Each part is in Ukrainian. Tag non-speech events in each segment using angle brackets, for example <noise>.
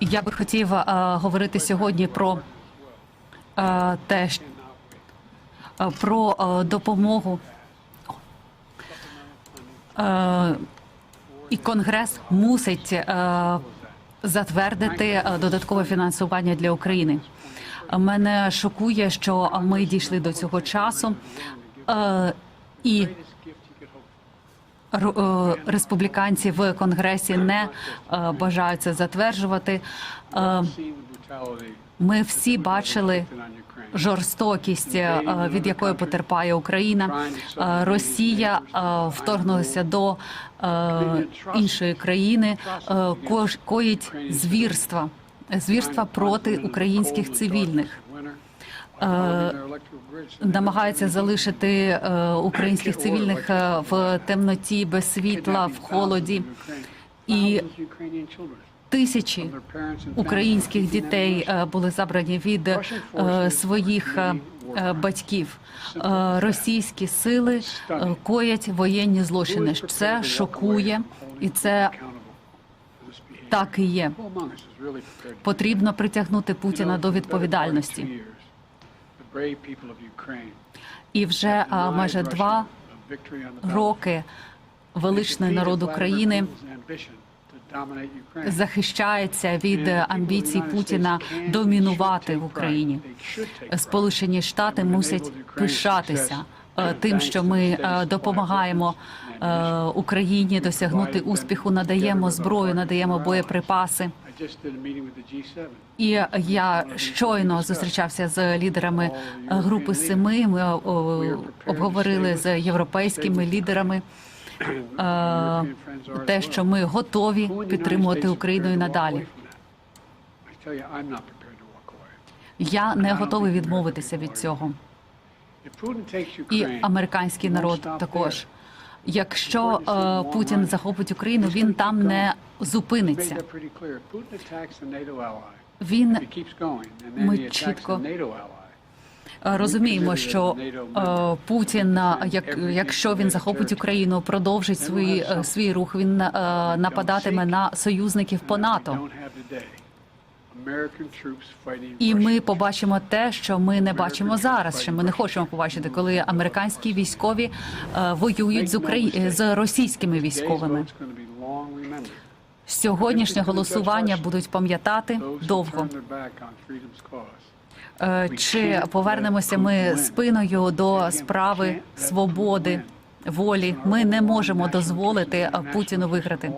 Я би хотів е, говорити сьогодні про е, те, щ- е, про е, допомогу. Е, і Конгрес мусить е, затвердити додаткове фінансування для України. Мене шокує, що ми дійшли до цього часу, е, і республіканці в конгресі не е, бажають це затверджувати. Е, Ми всі бачили жорстокість, е, від якої потерпає Україна. Е, Росія е, вторгнулася до е, іншої країни, е, коїть звірства, звірства проти українських цивільних. Е, Намагається залишити е, українських цивільних е, в темноті, без світла, в холоді. І тисячі українських дітей були забрані від своїх батьків. Російські сили коять воєнні злочини. Це шокує, і це так і є. Потрібно притягнути Путіна до відповідальності. І вже майже два роки величний народ України захищається від амбіцій Путіна домінувати в Україні. Сполучені Штати мусять пишатися тим, що ми е, допомагаємо е, Україні досягнути успіху, надаємо зброю, надаємо боєприпаси. І я щойно зустрічався з лідерами е, групи семи. Ми обговорили з європейськими лідерами е, те, що ми готові підтримувати Україну і надалі. Я не готовий відмовитися від цього. І американський народ також. Якщо е, Путін захопить Україну, він там не зупиниться. Він ми чітко е, розуміємо, що е, Путін, е, як якщо він захопить Україну, продовжить свої е, свій рух. Він е, нападатиме на союзників по НАТО. І ми побачимо те, що ми не бачимо зараз. Що ми не хочемо побачити, коли американські військові е, воюють з Украї... з російськими військовими. Сьогоднішнє голосування будуть пам'ятати довго. Е, Чи повернемося ми спиною до справи свободи, волі? Ми не можемо дозволити Путіну виграти.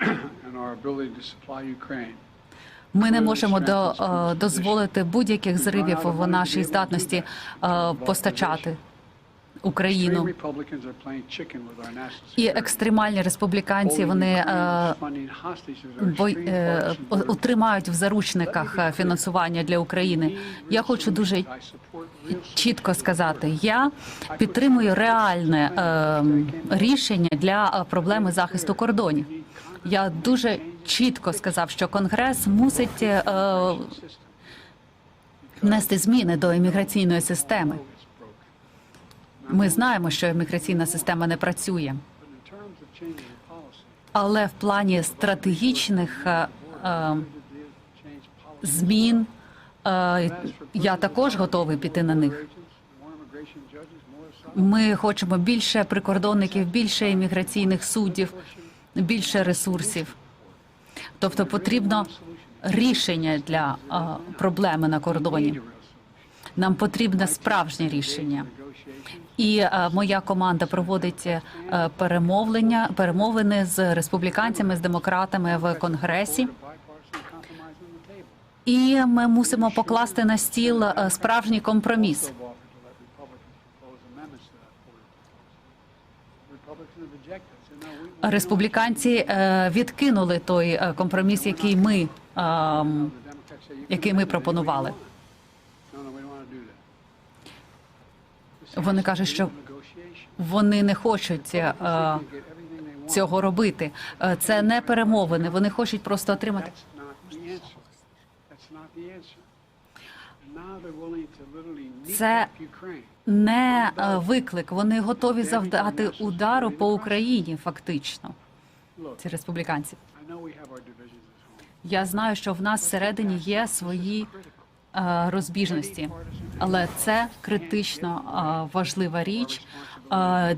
<clears throat> Ми не можемо до, е, дозволити будь-яких зривів в нашій здатності е, постачати Україну. І екстремальні республіканці вони е, е, утримають в заручниках е, фінансування для України. Я хочу дуже чітко сказати: я підтримую реальне е, рішення для проблеми захисту кордонів. Я дуже чітко сказав, що Конгрес мусить е, внести зміни до імміграційної системи. Ми знаємо, що імміграційна система не працює, але в плані стратегічних е, е, змін е, я також готовий піти на них. Ми хочемо більше прикордонників, більше імміграційних суддів, більше ресурсів. Тобто потрібно рішення для проблеми на кордоні. Нам потрібне справжнє рішення. І е, моя команда проводить е, перемовлення, перемовини з республіканцями, з демократами в конгресі. І ми мусимо покласти на стіл е, справжній компроміс. Республіканці е, відкинули той е, компроміс, який ми, ем, який ми пропонували. Вони кажуть, що вони не хочуть е, цього робити. Е, Це не перемовини. Вони хочуть просто отримати. Це не е, виклик. Вони готові завдати удару по Україні, фактично. ці республіканці. Я знаю, що в нас всередині є свої е, розбіжності, але це критично важлива річ.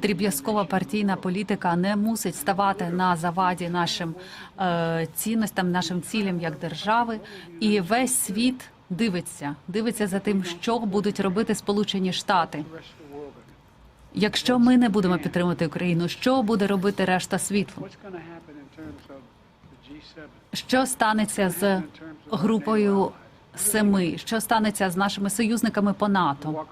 Дріб'язкова партійна політика не мусить ставати на заваді нашим е, цінностям, нашим цілям як держави, і весь світ дивиться, дивиться за тим, що будуть робити Сполучені Штати. Якщо ми не будемо підтримувати Україну, що буде робити решта світу? What's going to happen in terms of the G7? Що станеться з групою семи? Що станеться з нашими союзниками по НАТО?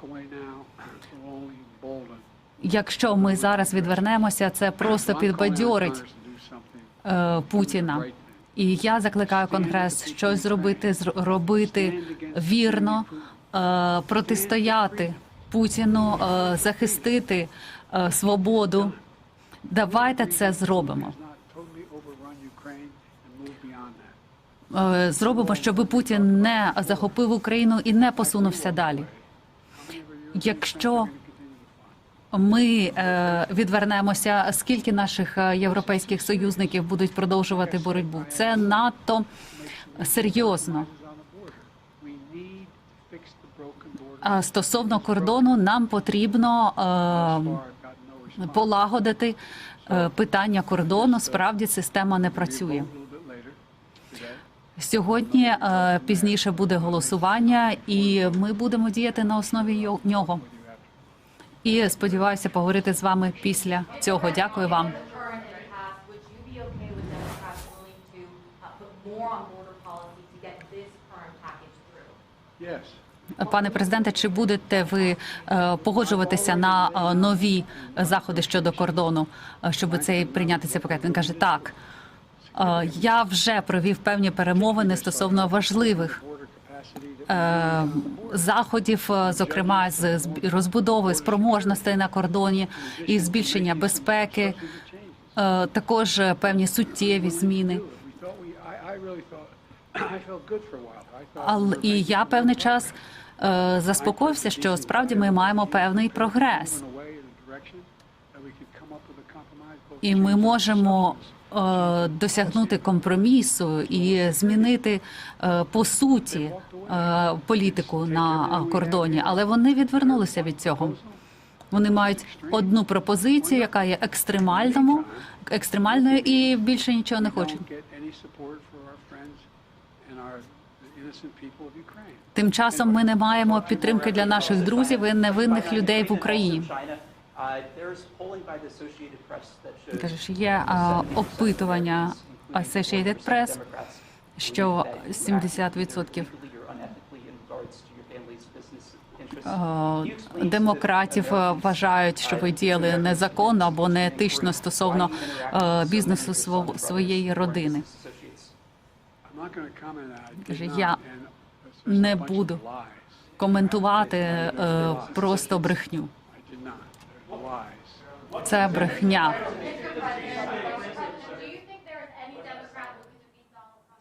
Якщо ми зараз відвернемося, це просто підбадьорить е, Путіна. І я закликаю Конгрес щось зробити, зр- робити вірно, е, протистояти Путіну, е, захистити е, свободу. Давайте це зробимо. Зробимо, щоб Путін не захопив Україну і не посунувся далі. Якщо ми е, відвернемося, скільки наших е, європейських союзників будуть продовжувати боротьбу? Це надто серйозно. Стосовно кордону, нам потрібно е, полагодити е, питання кордону. Справді система не працює. Сьогодні е, пізніше буде голосування, і ми будемо діяти на основі нього. І сподіваюся поговорити з вами після цього. Дякую вам. Пане президенте, чи будете ви е, погоджуватися на е, нові заходи щодо кордону, щоб цей прийняти цей пакет? Він каже, так. Е, Я вже провів певні перемовини стосовно важливих е, заходів, е, зокрема з розбудови спроможностей на кордоні і збільшення безпеки, також певні суттєві зміни. Але і я певний час заспокоївся, що справді ми маємо певний прогрес, і ми можемо досягнути компромісу і змінити е, по суті е, політику на е, кордоні. Але вони відвернулися від цього. Вони мають одну пропозицію, яка є екстремальному, екстремальною, і більше нічого не хочуть. Тим часом ми не маємо підтримки для наших друзів і невинних людей в Україні. Каже, що є а, опитування Associated Press, що 70% е, демократів е, вважають, що ви діяли незаконно або неетично стосовно е, бізнесу сво- своєї родини. Каже, я не буду. Коментувати е, просто брехню. Це брехня.